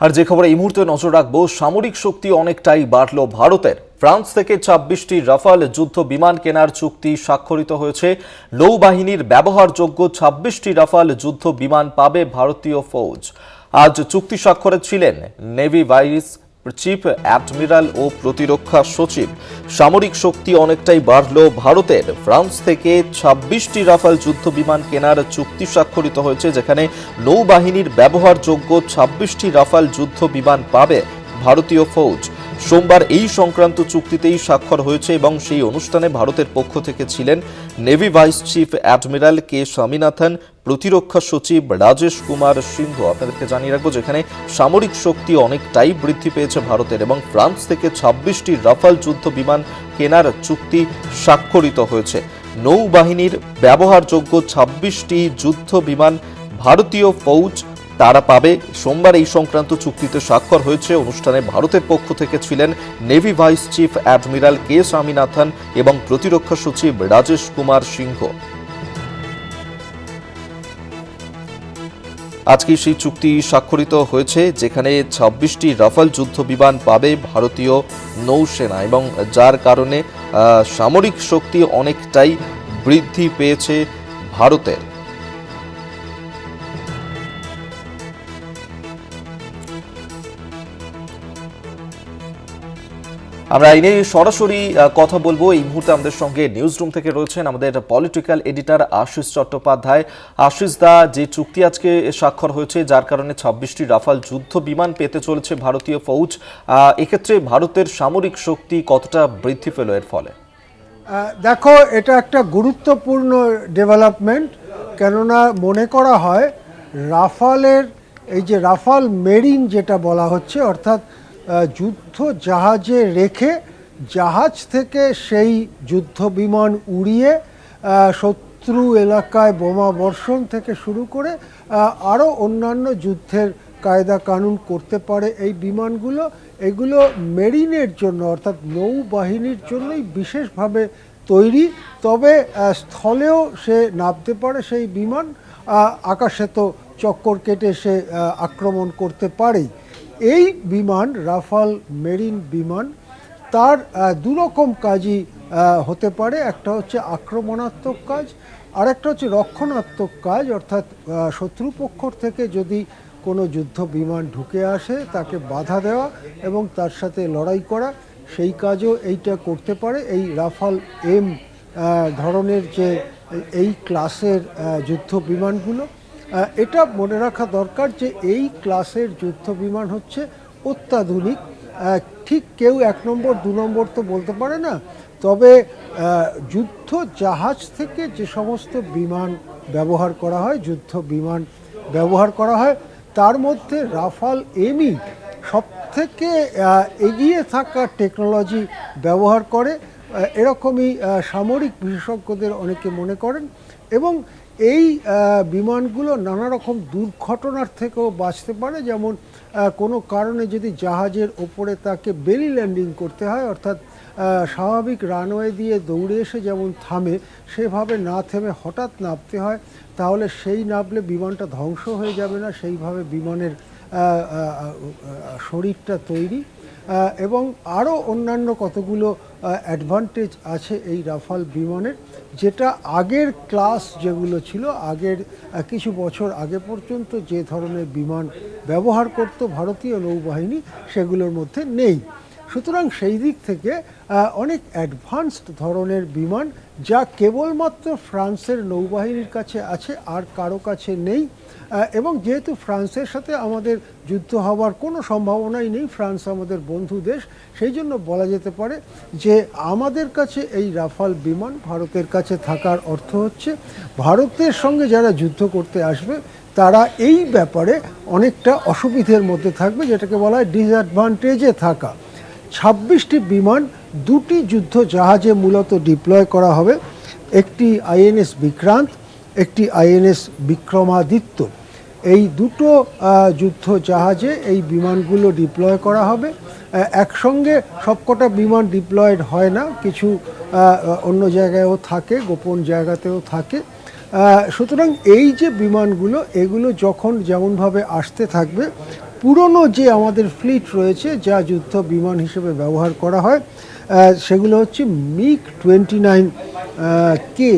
আর যে খবরে এই মুহূর্তে নজর রাখব, সামরিক শক্তি অনেকটাই বাড়ল ভারতের। ফ্রান্স থেকে ছাব্বিশটি রাফাল যুদ্ধ বিমান কেনার চুক্তি স্বাক্ষরিত হয়েছে। নৌবাহিনীর ব্যবহারযোগ্য ছাব্বিশটি রাফাল যুদ্ধ বিমান পাবে ভারতীয় ফৌজ। আজ চুক্তি স্বাক্ষরে ছিলেন নেভি ভাইস চিফ অ্যাডমিরাল ও প্রতিরক্ষা সচিব। সামরিক শক্তি অনেকটাই বাড়ল ভারতের। ফ্রান্স থেকে ছাব্বিশটি রাফাল যুদ্ধ বিমান কেনার চুক্তি স্বাক্ষরিত হয়েছে, যেখানে নৌবাহিনীর ব্যবহারযোগ্য ছাব্বিশটি রাফাল যুদ্ধ বিমান পাবে ভারতীয় ফৌজ। সোমবার এই সংক্রান্ত চুক্তিতেই স্বাক্ষর হয়েছে এবং সেই অনুষ্ঠানে ভারতের পক্ষ থেকে ছিলেন navy vice chief admiral K Swaminathan, প্রতিরক্ষা সচিব রাজেশ কুমার সিংহ আপনাদেরকে জানিয়ে রাখব যেখানে সামরিক শক্তি অনেকটাই বৃদ্ধি পেয়েছে ভারতের এবং ফ্রান্স থেকে ছাব্বিশটি রাফাল যুদ্ধ বিমান কেনার চুক্তি স্বাক্ষরিত হয়েছে। নৌবাহিনীর ব্যবহারযোগ্য ছাব্বিশটি যুদ্ধ বিমান ভারতীয় ফৌজ তারা পাবে। সোমবার এই সংক্রান্ত চুক্তিতে স্বাক্ষর হয়েছে। অনুষ্ঠানে ভারতের পক্ষ থেকে ছিলেন navy vice chief admiral K Swaminathan এবং প্রতিরক্ষা সচিব রাজেশ কুমার সিংহ। আজকে সেই চুক্তি স্বাক্ষরিত হয়েছে, যেখানে ছাব্বিশটি রাফাল যুদ্ধ বিমান পাবে ভারতীয় নৌসেনা এবং যার কারণে সামরিক শক্তি অনেকটাই বৃদ্ধি পেয়েছে ভারতের। আমরা এই নিয়ে সরাসরি কথা বলব। এই মুহূর্তে আমাদের সঙ্গে নিউজ রুম থেকে রয়েছেন আমাদের পলিটিক্যাল এডিটর আশিস চট্টোপাধ্যায়। আশিস দা, যে চুক্তি আজকে স্বাক্ষর হয়েছে, যার কারণে ছাব্বিশটি রাফাল যুদ্ধ বিমান পেতে চলেছে ভারতীয় ফৌজ এক্ষেত্রে ভারতের সামরিক শক্তি কতটা বৃদ্ধি পেল এর ফলে? দেখো, এটা একটা গুরুত্বপূর্ণ ডেভেলপমেন্ট কেননা মনে করা হয়, রাফালের, এই যে রাফাল মেরিন যেটা বলা হচ্ছে, অর্থাৎ যুদ্ধ জাহাজে রেখে জাহাজ থেকে সেই যুদ্ধ বিমান উড়িয়ে শত্রু এলাকায় বোমা বর্ষণ থেকে শুরু করে আরও অন্যান্য যুদ্ধের কায়দা কানুন করতে পারে এই বিমানগুলো। এগুলো মেরিনের জন্য, অর্থাৎ নৌবাহিনীর জন্যই বিশেষভাবে তৈরি। তবে স্থলেও সে নামতে পারে সেই বিমান। আকাশে তো চক্কর কেটে সে আক্রমণ করতে পারেই। এই বিমান রাফাল মেরিন বিমান তার দুরকম কাজই হতে পারে। একটা হচ্ছে আক্রমণাত্মক কাজ আর একটা হচ্ছে রক্ষণাত্মক কাজ অর্থাৎ আহ, শত্রুপক্ষ থেকে যদি কোনো যুদ্ধ বিমান ঢুকে আসে তাকে বাধা দেওয়া এবং তার সাথে লড়াই করা সেই কাজও এইটা করতে পারে। এই রাফাল এম ধরনের যে এই ক্লাসের যুদ্ধ বিমানগুলো এটা মনে রাখা দরকার যে এই ক্লাসের যুদ্ধ বিমান হচ্ছে অত্যাধুনিক। ঠিক কেউ এক নম্বর, দু নম্বর তো বলতে পারে না। তবে যুদ্ধ জাহাজ থেকে যে সমস্ত বিমান ব্যবহার করা হয়, যুদ্ধ বিমান ব্যবহার করা হয়, তার মধ্যে রাফাল এমই সব থেকে এগিয়ে থাকা টেকনোলজি ব্যবহার করে। এরকমই সামরিক বিশেষজ্ঞদের অনেকে মনে করেন এবং এই বিমানগুলো নানা রকম দুর্ঘটনার থেকেও বাঁচতে পারে। যেমন কোনো কারণে যদি জাহাজের ওপরে তাকে বেলি ল্যান্ডিং করতে হয়, অর্থাৎ স্বাভাবিক রানওয়ে দিয়ে দৌড়ে এসে যেমন থামে, সেভাবে না থেমে হঠাৎ নামতে হয়, তাহলে সেই নামলে বিমানটা ধ্বংস হয়ে যাবে না। সেইভাবে বিমানের শরীরটা তৈরি। এবং আরও অন্যান্য কতগুলো অ্যাডভান্টেজ আছে এই রাফাল বিমানের, যেটা আগের ক্লাস যেগুলো ছিল, আগের কিছু বছর আগে পর্যন্ত যে ধরনের বিমান ব্যবহার করত ভারতীয় নৌবাহিনী, সেগুলোর মধ্যে নেই। সুতরাং সেই দিক থেকে অনেক অ্যাডভান্সড ধরনের বিমান যা কেবলমাত্র ফ্রান্সের নৌবাহিনীর কাছে আছে আর কারও কাছে নেই এবং যেহেতু ফ্রান্সের সাথে আমাদের যুদ্ধ হওয়ার কোনো সম্ভাবনাই নেই, ফ্রান্স আমাদের বন্ধু দেশ, সেই জন্য বলা যেতে পারে যে আমাদের কাছে এই রাফাল বিমান ভারতের কাছে থাকার অর্থ হচ্ছে ভারতের সঙ্গে যারা যুদ্ধ করতে আসবে, তারা এই ব্যাপারে অনেকটা অসুবিধের মধ্যে থাকবে, যেটাকে বলা হয় ডিসঅ্যাডভান্টেজে থাকা। ছাব্বিশটি বিমান দুটি যুদ্ধ জাহাজে মূলত ডিপ্লয় করা হবে। একটি আইএনএস বিক্রান্ত, একটি আইএনএস বিক্রমাদিত্য। এই দুটো যুদ্ধ জাহাজে এই বিমানগুলো ডিপ্লয় করা হবে। একসঙ্গে সবকটা বিমান ডিপ্লয়েড হয় না, কিছু অন্য জায়গায়ও থাকে, গোপন জায়গাতেও থাকে। সুতরাং এই যে বিমানগুলো, এগুলো যখন যেমনভাবে আসতে থাকবে পুরনো যে আমাদের ফ্লিট রয়েছে, যা যুদ্ধ বিমান হিসেবে ব্যবহার করা হয় সেগুলো হচ্ছে মিগ টোয়েন্টি নাইন কে।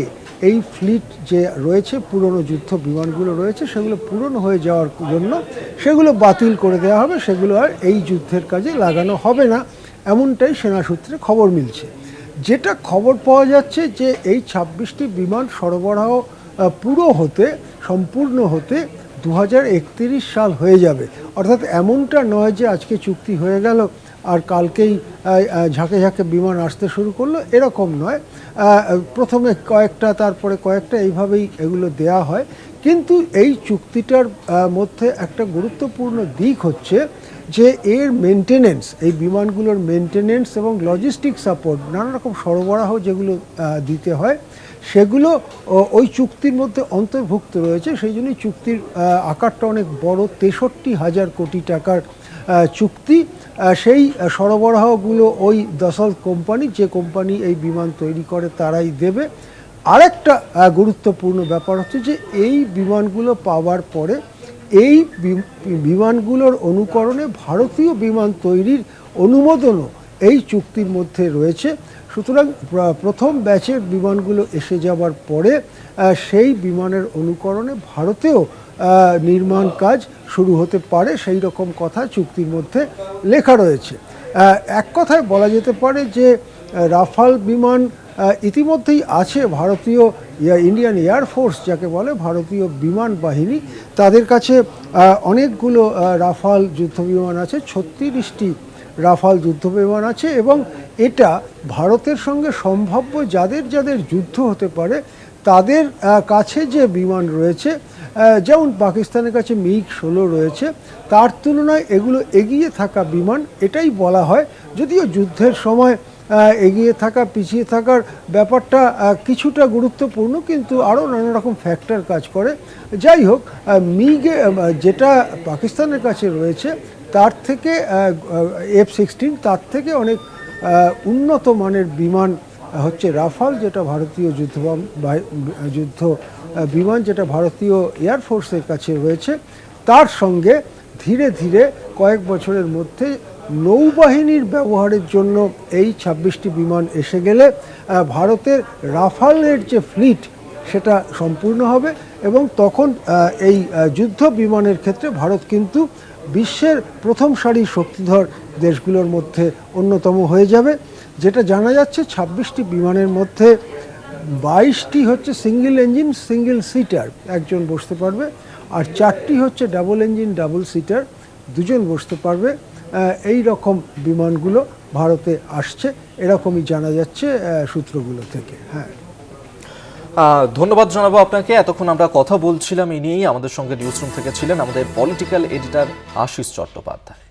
এই ফ্লিট যে রয়েছে, পুরনো যুদ্ধ বিমানগুলো রয়েছে, সেগুলো পুরনো হয়ে যাওয়ার জন্য সেগুলো বাতিল করে দেওয়া হবে, সেগুলো আর এই যুদ্ধের কাজে লাগানো হবে না, এমনটাই সেনা সূত্রে খবর মিলছে। যেটা খবর পাওয়া যাচ্ছে যে এই ছাব্বিশটি বিমান সরবরাহ পুরো হতে, সম্পূর্ণ হতে দু হাজার একত্রিশ সাল হয়ে যাবে। অর্থাৎ এমনটা নয় যে আজকে চুক্তি হয়ে গেল আর কালকেই ঝাঁকে ঝাঁকে বিমান আসতে শুরু করল, এরকম নয়। প্রথমে কয়েকটা, তারপরে কয়েকটা এইভাবেই এগুলো দেয়া হয়। কিন্তু এই চুক্তিটার মধ্যে একটা গুরুত্বপূর্ণ দিক হচ্ছে যে এর মেনটেনেন্স এই বিমানগুলোর মেনটেনেন্স এবং লজিস্টিক সাপোর্ট নানা রকম সরবরাহ যেগুলো দিতে হয় সেগুলো ওই চুক্তির মধ্যে অন্তর্ভুক্ত রয়েছে। সেই জন্যই চুক্তির আকারটা অনেক বড়, তেষট্টি হাজার কোটি টাকার চুক্তি। সেই সরবরাহগুলো ওই দসল কোম্পানি, যে কোম্পানি এই বিমান তৈরি করে তারাই দেবে। আরেকটা গুরুত্বপূর্ণ ব্যাপার হচ্ছে যে, এই বিমানগুলো পাওয়ার পরে এই বিমানগুলোর অনুকরণে ভারতীয় বিমান তৈরির অনুমোদনও এই চুক্তির মধ্যে রয়েছে। সুতরাং প্রথম ব্যাচের বিমানগুলো এসে যাবার পরে সেই বিমানের অনুকরণে ভারতেও নির্মাণ কাজ শুরু হতে পারে সেই রকম কথা চুক্তির মধ্যে লেখা রয়েছে। এক কথায় বলা যেতে পারে যে, রাফাল বিমান ইতিমধ্যেই আছে ভারতীয় ইন্ডিয়ান এয়ারফোর্স যাকে বলে, ভারতীয় বিমান বাহিনী। তাদের কাছে অনেকগুলো রাফাল যুদ্ধ বিমান আছে, ছত্রিশটি রাফাল যুদ্ধ বিমান আছে এবং এটা ভারতের সঙ্গে সম্ভাব্য যাদের যাদের যুদ্ধ হতে পারে, তাদের কাছে যে বিমান রয়েছে যেমন পাকিস্তানের কাছে মিগ ষোলো রয়েছে, তার তুলনায় এগুলো এগিয়ে থাকা বিমান এটাই বলা হয়। যদিও যুদ্ধের সময় এগিয়ে থাকা, পিছিয়ে থাকার ব্যাপারটা কিছুটা গুরুত্বপূর্ণ, কিন্তু আরও নানা রকম ফ্যাক্টর কাজ করে। যাই হোক মিগে যেটা পাকিস্তানের কাছে রয়েছে তার থেকে এফ সিক্সটিন তার থেকে অনেক উন্নত মানের বিমান হচ্ছে রাফাল, যেটা ভারতীয় যুদ্ধ যুদ্ধ বিমান যেটা ভারতীয় এয়ারফোর্সের কাছে রয়েছে, তার সঙ্গে ধীরে ধীরে কয়েক বছরের মধ্যে নৌবাহিনীর ব্যবহারের জন্য এই ছাব্বিশটি বিমান এসে গেলে ভারতের রাফালের যে ফ্লিট, সেটা সম্পূর্ণ হবে এবং তখন এই যুদ্ধ বিমানের ক্ষেত্রে ভারত কিন্তু বিশ্বের প্রথম সারির শক্তিধর দেশগুলোর মধ্যে অন্যতম হয়ে যাবে, যেটা জানা যাচ্ছে ছাব্বিশটি বিমানের মধ্যে বাইশটি হচ্ছে সিঙ্গেল ইঞ্জিন, সিঙ্গেল সিটার, একজন বসতে পারবে, আর চারটি হচ্ছে ডাবল ইঞ্জিন, ডাবল সিটার, দুজন বসতে পারবে। এই রকম বিমানগুলো ভারতে আসছে, এরকমই জানা যাচ্ছে সূত্রগুলো থেকে। হ্যাঁ। ধন্যবাদ জানাব আপনাকে। এতক্ষণ আমরা কথা বলছিলাম এই নিয়েই আমাদের সঙ্গে নিউজ রুম থেকে ছিলেন আমাদের পলিটিক্যাল এডিটর আশিস চট্টোপাধ্যায়।